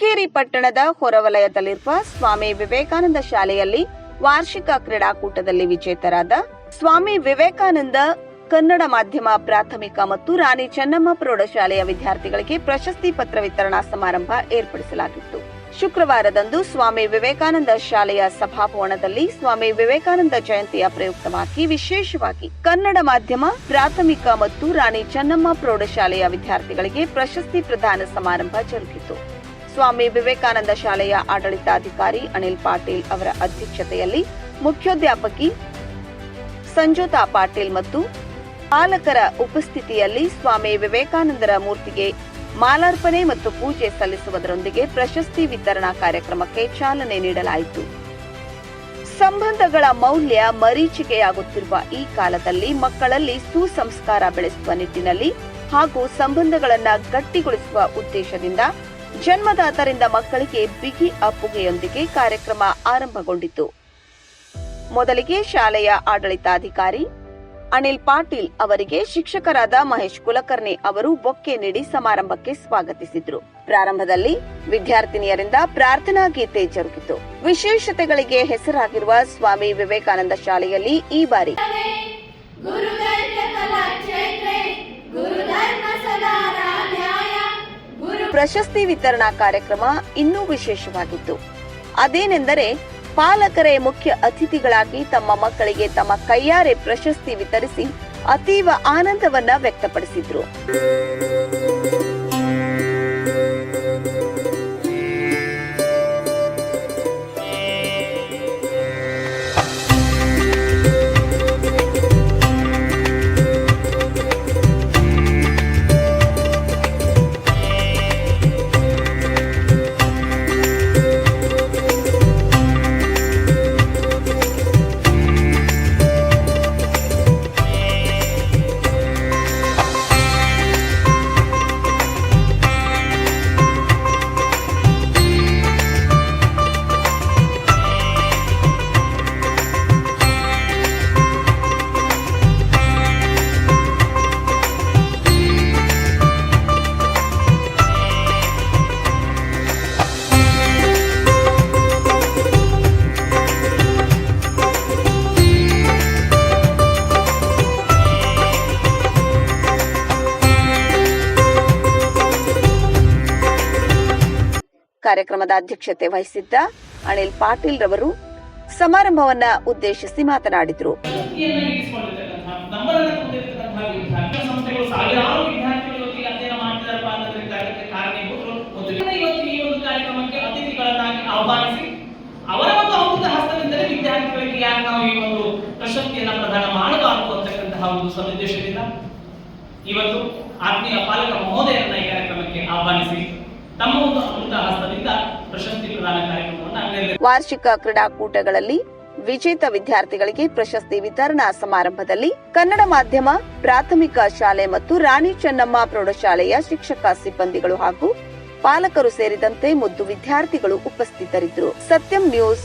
ಹುಕ್ಕೇರಿ ಪಟ್ಟಣದ ಹೊರವಲಯದಲ್ಲಿರುವ ಸ್ವಾಮಿ ವಿವೇಕಾನಂದ ಶಾಲೆಯಲ್ಲಿ ವಾರ್ಷಿಕ ಕ್ರೀಡಾಕೂಟದಲ್ಲಿ ವಿಜೇತರಾದ ಸ್ವಾಮಿ ವಿವೇಕಾನಂದ ಕನ್ನಡ ಮಾಧ್ಯಮ ಪ್ರಾಥಮಿಕ ಮತ್ತು ರಾಣಿ ಚೆನ್ನಮ್ಮ ಪ್ರೌಢಶಾಲೆಯ ವಿದ್ಯಾರ್ಥಿಗಳಿಗೆ ಪ್ರಶಸ್ತಿ ಪತ್ರ ವಿತರಣಾ ಸಮಾರಂಭ ಏರ್ಪಡಿಸಲಾಗಿತ್ತು. ಶುಕ್ರವಾರದಂದು ಸ್ವಾಮಿ ವಿವೇಕಾನಂದ ಶಾಲೆಯ ಸಭಾಭವನದಲ್ಲಿ ಸ್ವಾಮಿ ವಿವೇಕಾನಂದ ಜಯಂತಿಯ ಪ್ರಯುಕ್ತವಾಗಿ ವಿಶೇಷವಾಗಿ ಕನ್ನಡ ಮಾಧ್ಯಮ ಪ್ರಾಥಮಿಕ ಮತ್ತು ರಾಣಿ ಚೆನ್ನಮ್ಮ ಪ್ರೌಢಶಾಲೆಯ ವಿದ್ಯಾರ್ಥಿಗಳಿಗೆ ಪ್ರಶಸ್ತಿ ಪ್ರದಾನ ಸಮಾರಂಭ ಜರುಗಿತು. ಸ್ವಾಮಿ ವಿವೇಕಾನಂದ ಶಾಲೆಯ ಆಡಳಿತಾಧಿಕಾರಿ ಅನಿಲ್ ಪಾಟೀಲ್ ಅವರ ಅಧ್ಯಕ್ಷತೆಯಲ್ಲಿ ಮುಖ್ಯೋದ್ಯಾಪಕಿ ಸಂಜೋತಾ ಪಾಟೀಲ್ ಮತ್ತು ಪಾಲಕರ ಉಪಸ್ಥಿತಿಯಲ್ಲಿ ಸ್ವಾಮಿ ವಿವೇಕಾನಂದರ ಮೂರ್ತಿಗೆ ಮಾಲಾರ್ಪಣೆ ಮತ್ತು ಪೂಜೆ ಸಲ್ಲಿಸುವುದರೊಂದಿಗೆ ಪ್ರಶಸ್ತಿ ವಿತರಣಾ ಕಾರ್ಯಕ್ರಮಕ್ಕೆ ಚಾಲನೆ ನೀಡಲಾಯಿತು. ಸಂಬಂಧಗಳ ಮೌಲ್ಯ ಮರೀಚಿಕೆಯಾಗುತ್ತಿರುವ ಈ ಕಾಲದಲ್ಲಿ ಮಕ್ಕಳಲ್ಲಿ ಸುಸಂಸ್ಕಾರ ಬೆಳೆಸುವ ನಿಟ್ಟಿನಲ್ಲಿ ಹಾಗೂ ಸಂಬಂಧಗಳನ್ನು ಗಟ್ಟಿಗೊಳಿಸುವ ಉದ್ದೇಶದಿಂದ ಜನ್ಮದಾತರಿಂದ ಮಕ್ಕಳಿಗೆ ಬಿಗಿ ಅಪ್ಪುಗೆಯೊಂದಿಗೆ ಕಾರ್ಯಕ್ರಮ ಆರಂಭಗೊಂಡಿತು. ಮೊದಲಿಗೆ ಶಾಲೆಯ ಆಡಳಿತಾಧಿಕಾರಿ ಅನಿಲ್ ಪಾಟೀಲ್ ಅವರಿಗೆ ಶಿಕ್ಷಕರಾದ ಮಹೇಶ್ ಕುಲಕರ್ಣಿ ಅವರು ಬೊಕ್ಕೆ ನೀಡಿ ಸಮಾರಂಭಕ್ಕೆ ಸ್ವಾಗತಿಸಿದ್ರು. ಪ್ರಾರಂಭದಲ್ಲಿ ವಿದ್ಯಾರ್ಥಿನಿಯರಿಂದ ಪ್ರಾರ್ಥನಾ ಗೀತೆ ಜರುಗಿತು. ವಿಶೇಷತೆಗಳಿಗೆ ಹೆಸರಾಗಿರುವ ಸ್ವಾಮಿ ವಿವೇಕಾನಂದ ಶಾಲೆಯಲ್ಲಿ ಈ ಬಾರಿ ಪ್ರಶಸ್ತಿ ವಿತರಣಾ ಕಾರ್ಯಕ್ರಮ ಇನ್ನೂ ವಿಶೇಷವಾಗಿತ್ತು ಅದೇನೆಂದರೆ ಪಾಲಕರೇ ಮುಖ್ಯ ಅತಿಥಿಗಳಾಗಿ ತಮ್ಮ ಮಕ್ಕಳಿಗೆ ತಮ್ಮ ಕೈಯಾರೆ ಪ್ರಶಸ್ತಿ ವಿತರಿಸಿ ಅತೀವ ಆನಂದವನ್ನ ವ್ಯಕ್ತಪಡಿಸಿದ್ರು. ಕಾರ್ಯಕ್ರಮದ ಅಧ್ಯಕ್ಷತೆ ವಹಿಸಿದ್ದ ಅನಿಲ್ ಪಾಟೀಲ್ ರವರು ಸಮಾರಂಭವನ್ನ ಉದ್ದೇಶಿಸಿ ಮಾತನಾಡಿದರು. ಇವತ್ತು ಆತ್ಮೀಯ ಪಾಲಕ ಮಹೋದಯರನ್ನ ಈ ಕಾರ್ಯಕ್ರಮಕ್ಕೆ ಆಹ್ವಾನಿಸಿ ತಮ್ಮ ಒಂದು ಅಮೃತ ಹಸ್ತದಿಂದ ಪ್ರಶಸ್ತಿ ಪ್ರದಾನ. ವಾರ್ಷಿಕ ಕ್ರೀಡಾಕೂಟಗಳಲ್ಲಿ ವಿಜೇತ ವಿದ್ಯಾರ್ಥಿಗಳಿಗೆ ಪ್ರಶಸ್ತಿ ವಿತರಣಾ ಸಮಾರಂಭದಲ್ಲಿ ಕನ್ನಡ ಮಾಧ್ಯಮ, ಪ್ರಾಥಮಿಕ ಶಾಲೆ ಮತ್ತು ರಾಣಿ ಚೆನ್ನಮ್ಮ ಪ್ರೌಢಶಾಲೆಯ ಶಿಕ್ಷಕ ಸಿಬ್ಬಂದಿಗಳು ಹಾಗೂ ಪಾಲಕರು ಸೇರಿದಂತೆ ಮುದ್ದು ವಿದ್ಯಾರ್ಥಿಗಳು ಉಪಸ್ಥಿತರಿದ್ದರು ಸತ್ಯಂ ನ್ಯೂಸ್